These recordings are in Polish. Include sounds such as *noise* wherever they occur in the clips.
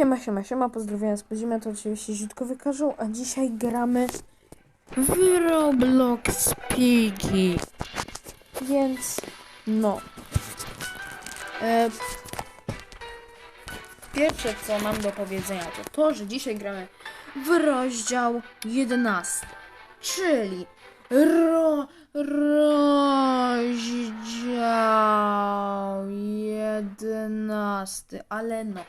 Siema, siema, siema, pozdrowienia z podziemia, to oczywiście Zitkowy Karzeł, a dzisiaj gramy w Roblox Piggy. Więc, no. E, pierwsze, co mam do powiedzenia, to to, że dzisiaj gramy w rozdział 11, czyli ro, rozdział 11, ale no.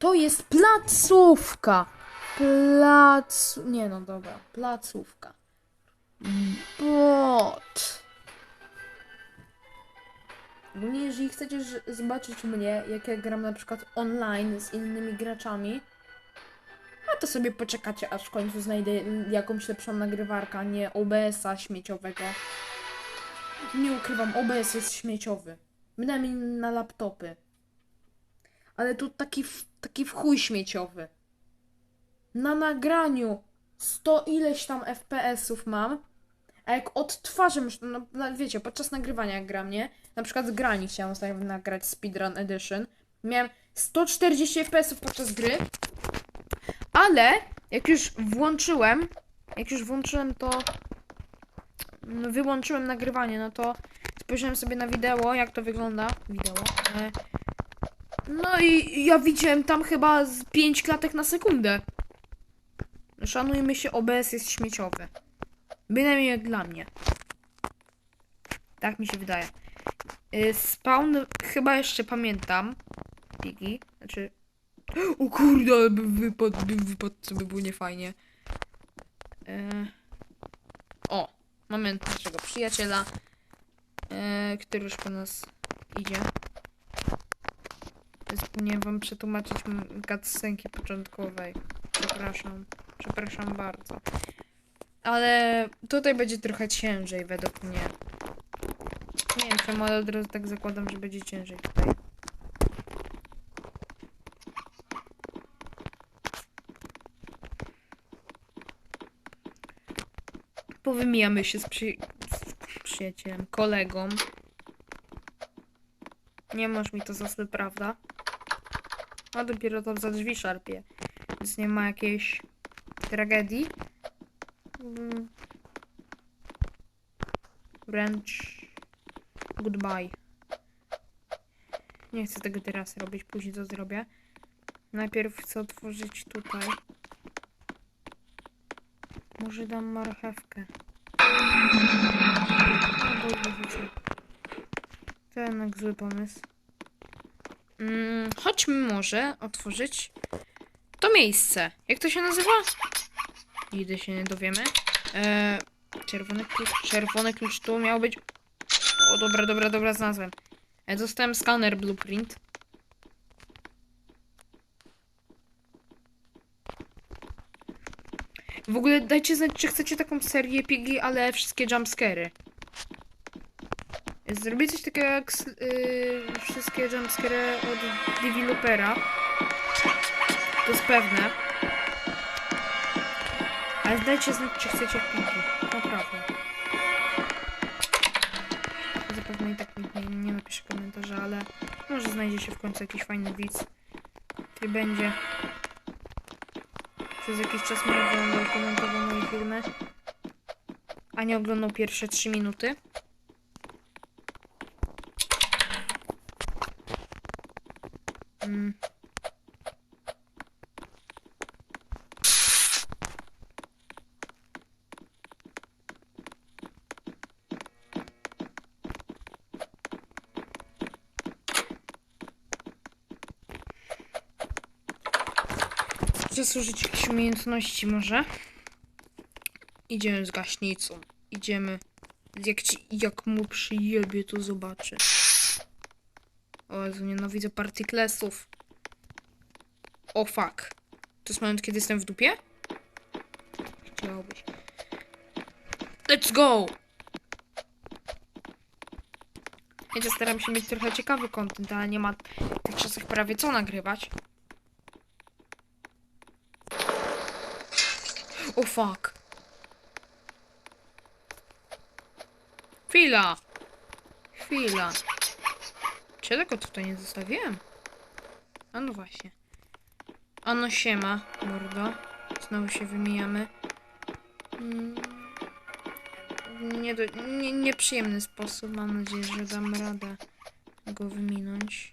To jest placówka. Plac... Nie no, dobra. Placówka. Bot. Ogólnie, jeżeli chcecie zobaczyć mnie, jak ja gram na przykład online z innymi graczami, a to sobie poczekacie, aż w końcu znajdę jakąś lepszą nagrywarkę, a nie OBS-a śmieciowego. Nie ukrywam, OBS jest śmieciowy. Bynajmniej na laptopy. Ale tu taki, taki w chuj śmieciowy. Na nagraniu 100 ileś tam FPS-ów mam, a jak odtwarzam no, no wiecie, podczas nagrywania jak gram, nie? Na przykład grani chciałam sobie nagrać Speedrun Edition. Miałem 140 FPS-ów podczas gry, ale jak już włączyłem, jak już włączyłem to, no, wyłączyłem nagrywanie, no to spojrzałem sobie na wideo, jak to wygląda. Wideo. E, no i ja widziałem tam chyba z 5 klatek na sekundę. Szanujmy się, OBS jest śmieciowy. Bynajmniej jak dla mnie. Tak mi się wydaje. Y, Spawn chyba jeszcze pamiętam. Pigi. Znaczy. *gasps* O kurde, ale bym wypadł, bym wypadł, to by było niefajnie. Y, O, mamy naszego przyjaciela, y, który już po nas idzie. Zapomniałem wam przetłumaczyć cutscenki początkowej. Przepraszam. Przepraszam bardzo. Ale tutaj będzie trochę ciężej według mnie. Nie wiem czemu, ale od razu tak zakładam, że będzie ciężej tutaj. Powymijamy się z, przy... z przyjacielem, kolegą. Nie masz mi to za prawda? A dopiero to za drzwi szarpie. Więc nie ma jakiejś tragedii. Mm. Wręcz goodbye. Nie chcę tego teraz robić, później to zrobię. Najpierw chcę otworzyć tutaj. Może dam marchewkę. No, jednak zły pomysł. Mm, chodźmy może otworzyć to miejsce. Jak to się nazywa? Nigdy się nie dowiemy. Eee, czerwony klucz. Czerwony klucz tu miał być. O, dobra, dobra, dobra, znalazłem. E, dostałem skaner blueprint. W ogóle dajcie znać, czy chcecie taką serię pigi, ale wszystkie jumpscary. Zrobię coś takiego jak yy, wszystkie jumpscary od developera. To jest pewne. Ale dajcie znać, czy chcecie pigi. Naprawdę. Zapewne i tak nikt nie, nie napisze komentarza, ale może znajdzie się w końcu jakiś fajny widz, który będzie przez jakiś czas mnie oglądał, komentował moje filmy, a nie oglądał pierwsze 3 minuty. Mm. Czas użyć jakiejś umiejętności może. Idziemy z gaśnicą. Idziemy. Jak, ci, jak mu przyjebie, to zobaczy. O Jezu, nienawidzę partyklesów. O fuck. To jest moment, kiedy jestem w dupie? Chciałbyś. Let's go! Ja staram się mieć trochę ciekawy content, ale nie ma w tych czasach prawie co nagrywać. O fuck. Chwila. Chwila. Ja tego tutaj nie zostawiłem? A no właśnie. Ano siema, mordo. Znowu się wymijamy. Mm. Nie do, nie, nieprzyjemny sposób. Mam nadzieję, że dam radę go wyminąć.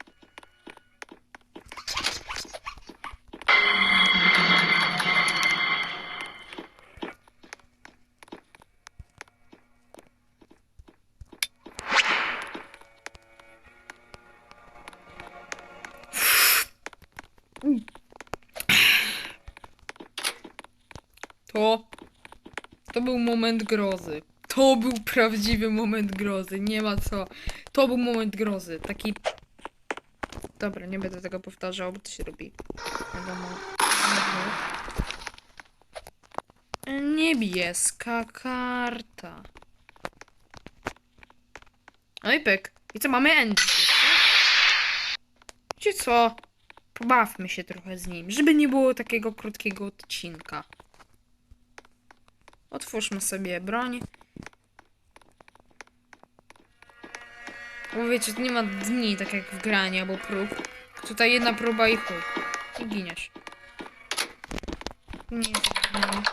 To. To był moment grozy. To był prawdziwy moment grozy. Nie ma co. To był moment grozy. Taki. Dobra, nie będę tego powtarzał, bo to się robi. Wiadomo. Niebieska karta. No i pyk. I co mamy Andy? Wiecie co? Pobawmy się trochę z nim, żeby nie było takiego krótkiego odcinka. Otwórzmy sobie broń. Bo wiecie, nie ma dni, tak jak w graniu albo prób. Tutaj jedna próba i chuj. I giniesz. Nie wiem.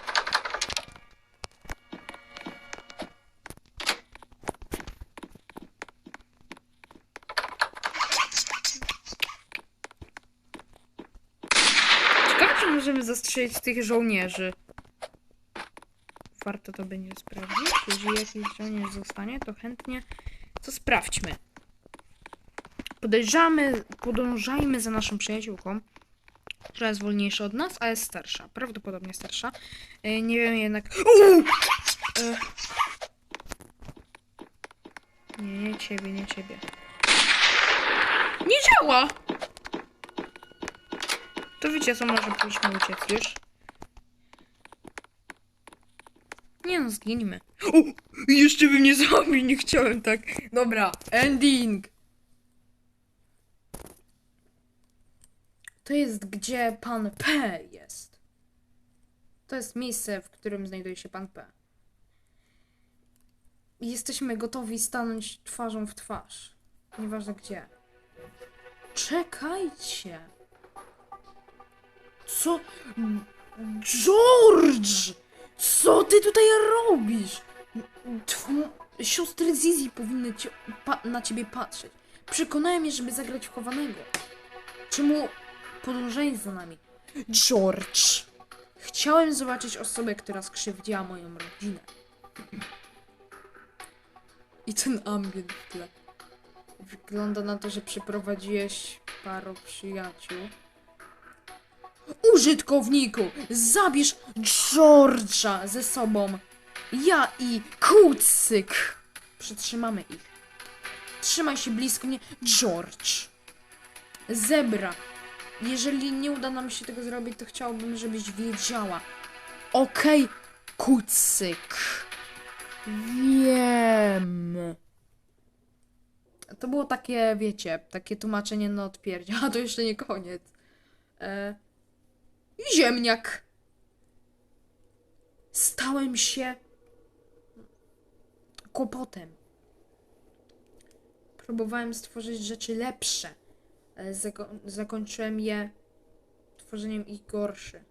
Ciekawe, czy możemy zastrzelić tych żołnierzy. Warto to będzie sprawdzić. Jeżeli jakiś żołnierz zostanie, to chętnie to sprawdźmy. Podejrzamy, podążajmy za naszą przyjaciółką, która jest wolniejsza od nas, a jest starsza. Prawdopodobnie starsza. E, nie wiem jednak. E. Nie, nie ciebie, nie ciebie. Nie działa! To wiecie co, może powinniśmy uciec już. Nie no, zginimy. O! Jeszcze bym nie zabił, nie chciałem tak. Dobra, ending! To jest gdzie pan P jest. To jest miejsce, w którym znajduje się pan P. Jesteśmy gotowi stanąć twarzą w twarz. Nieważne gdzie. Czekajcie! Co? George! Co ty tutaj robisz? Tw- siostry Zizi powinny pa- na ciebie patrzeć. Przekonałem je, żeby zagrać w chowanego. Czemu podążaj za nami? George! Chciałem zobaczyć osobę, która skrzywdziła moją rodzinę. I ten ambient w tle. Wygląda na to, że przyprowadziłeś paru przyjaciół. Użytkowniku, zabierz George'a ze sobą. Ja i Kucyk. Przytrzymamy ich. Trzymaj się blisko mnie, George. Zebra. Jeżeli nie uda nam się tego zrobić, to chciałbym, żebyś wiedziała. Okej, Kucyk. Wiem. To było takie, wiecie, takie tłumaczenie na odpierdzia, a to jeszcze nie koniec. E, ziemniak. Stałem się kłopotem. Próbowałem stworzyć rzeczy lepsze, ale zako- zakończyłem je tworzeniem ich gorsze.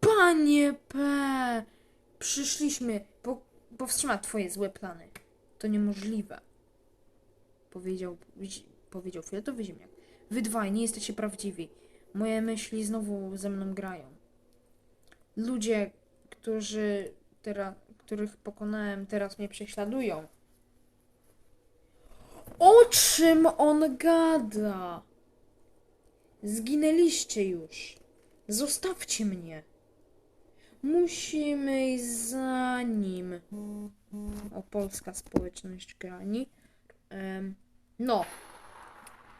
Panie P! Przyszliśmy po- powstrzymać twoje złe plany. To niemożliwe. Powiedział, zi- powiedział fioletowy ziemniak. Wy dwaj nie jesteście prawdziwi. Moje myśli znowu ze mną grają. Ludzie, którzy teraz, których pokonałem, teraz mnie prześladują. O czym on gada? Zginęliście już. Zostawcie mnie. Musimy iść za nim. O, polska społeczność grani. Em, no.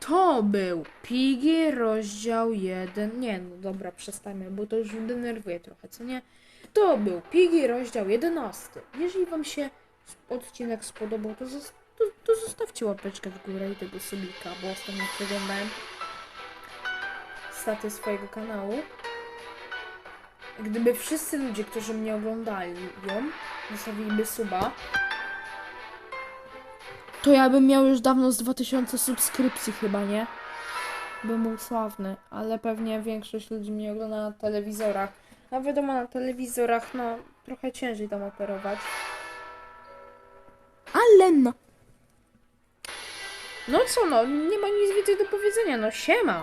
To był Pigi rozdział 1. Nie, no dobra, przestańmy, bo to już denerwuje trochę, co nie? To był Pigi rozdział 11. Jeżeli Wam się odcinek spodobał, to, zos- to, to zostawcie łapeczkę w górę i tego subika, bo ostatnio przeglądałem staty swojego kanału. Gdyby wszyscy ludzie, którzy mnie oglądali, ją, zostawiliby suba, to ja bym miał już dawno z 2000 subskrypcji chyba, nie? bym był sławny, ale pewnie większość ludzi mnie ogląda na telewizorach. A wiadomo, na telewizorach, no, trochę ciężej tam operować. Ale no. No co, no, nie ma nic więcej do powiedzenia, no siema.